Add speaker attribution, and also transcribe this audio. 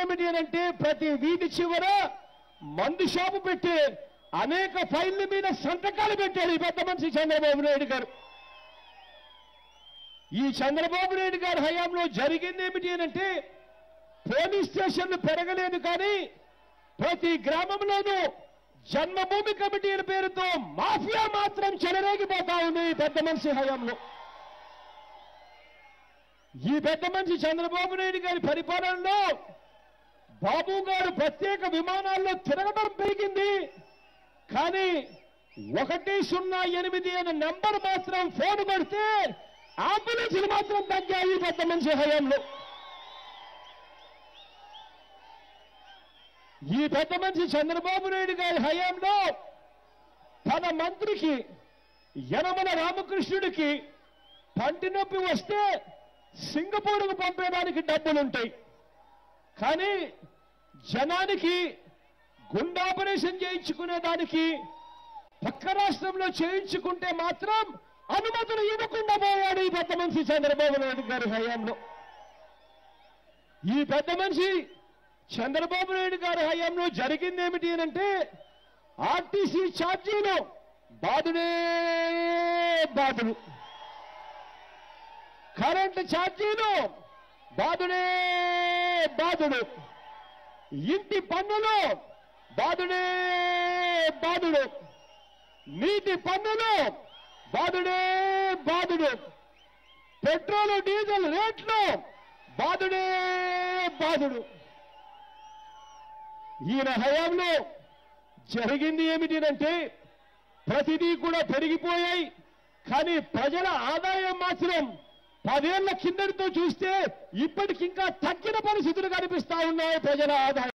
Speaker 1: ఏమిటి అంటే ప్రతి వీధి చివర మందు షాపు పెట్టి అనేక ఫైళ్ళ మీద సంతకాలు పెట్టాడు ఈ పెద్ద మనిషి చంద్రబాబు నాయుడు గారు. ఈ చంద్రబాబు నాయుడు గారి హయాంలో జరిగింది ఏమిటి అంటే పోలీస్ స్టేషన్లు పెరగలేదు కానీ ప్రతి గ్రామంలోనూ జన్మభూమి కమిటీల పేరుతో మాఫియా మాత్రం చెలరేగిపోతా ఉంది ఈ పెద్ద మనిషి హయాంలో. ఈ పెద్ద మనిషి చంద్రబాబు నాయుడు గారి పరిపాలనలో బాబు గారు ప్రత్యేక విమానాల్లో తిరగడం పెరిగింది. కానీ ఒకటి సున్నా ఎనిమిది అనే నంబర్ మాత్రం ఫోన్ కొడితే అంబులెన్సులు మాత్రం తగ్గాయి ఈ పెద్ద మనిషి హయాంలో. ఈ పెద్ద మనిషి చంద్రబాబు నాయుడు గారి హయాంలో తన మంత్రికి యనమల రామకృష్ణుడికి పంటి నొప్పి వస్తే సింగపూర్కు పంపేదానికి డబ్బులుంటాయి. కానీ జనానికి గుండె ఆపరేషన్ చేయించుకునే దానికి పక్క రాష్ట్రంలో చేయించుకుంటే మాత్రం అనుమతులు ఇవ్వకుండా పోయాడు ఈ పెద్ద మనిషి చంద్రబాబు నాయుడు గారి హయాంలో. ఈ పెద్ద మనిషి చంద్రబాబు నాయుడు గారి హయాంలో జరిగింది ఏమిటి అంటే ఆర్టీసీ ఛార్జీలు బాధుడే బాధుడు కరెంటు ఛార్జీలు బాధుడే బాధుడు ఇంటి పన్నులు బాధుడే బాధుడు నీటి పన్నులు బాధుడే బాధుడు పెట్రోల్ డీజిల్ రేట్లు బాధుడే బాధుడు ఈయన హయాంలో జరిగింది ఏమిటిదంటే ప్రతిదీ కూడా పెరిగిపోయాయి కానీ ప్రజల ఆదాయం మాత్రం పదేళ్ళ కిందటితో చూస్తే ఇప్పటికింకా తగ్గిన పరిస్థితులు కనిపిస్తా ఉన్నాయి ప్రజల ఆదాయం